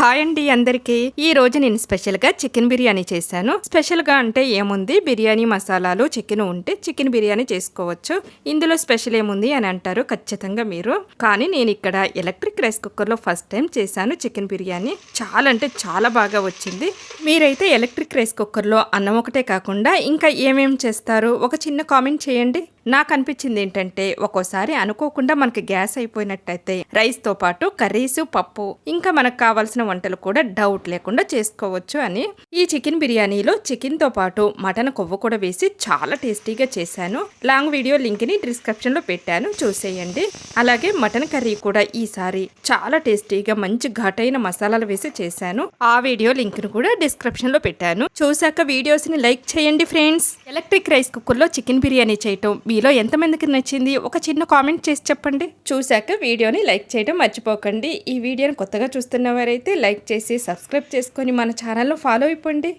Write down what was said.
Hi అండి అందరికీ. ఈ రోజు నేను స్పెషల్గా చికెన్ బిర్యానీ చేశాను. స్పెషల్గా అంటే ఏముంది? బిర్యానీ మసాలాలు చికెన్ ఉంటే చికెన్ బిర్యానీ చేసుకోవచ్చు. ఇందులో స్పెషల్ ఏముంది అని అంటారు ఖచ్చితంగా మీరు. కానీ నేను ఇక్కడ ఎలక్ట్రిక్ రైస్ కుక్కర్లో ఫస్ట్ టైం చేశాను చికెన్ బిర్యానీ. చాలా అంటే చాలా బాగా వచ్చింది. మీరైతే ఎలక్ట్రిక్ రైస్ కుక్కర్లో అన్నం ఒకటే కాకుండా ఇంకా ఏమేమి చేస్తారు? ఒక చిన్న కామెంట్ చేయండి. నాకు అనిపించింది ఏంటంటే ఒక్కోసారి అనుకోకుండా మనకి గ్యాస్ అయిపోయినట్టయితే రైస్తో పాటు కర్రీస్ పప్పు ఇంకా మనకు కావాల్సిన వంటలు కూడా డౌట్ లేకుండా చేసుకోవచ్చు అని ఈ చికెన్ బిర్యానీలో చికెన్తో పాటు మటన్ కొవ్వు కూడా వేసి చాలా టేస్టీగా చేశాను. లాంగ్ వీడియో లింక్ని డిస్క్రిప్షన్లో పెట్టాను. చూసేయండి. అలాగే మటన్ కర్రీ కూడా ఈసారి చాలా టేస్టీగా మంచి ఘటైన మసాలాలు వేసి చేశాను. ఆ వీడియో లింక్ను కూడా డిస్క్రిప్షన్లో పెట్టాను. చూశాక వీడియోస్ని లైక్ చేయండి ఫ్రెండ్స్. ఎలక్ట్రిక్ రైస్ కుక్కర్లో చికెన్ బిర్యానీ చేయటం మీలో ఎంతమందికి నచ్చింది? ఒక చిన్న కామెంట్ చేసి చెప్పండి. చూశాక వీడియోని లైక్ చేయడం మర్చిపోకండి. ఈ వీడియోని కొత్తగా చూస్తున్న వారైతే లైక్ చేసి సబ్స్క్రైబ్ చేసుకొని మన ఛానల్లో ఫాలో అయిపోండి.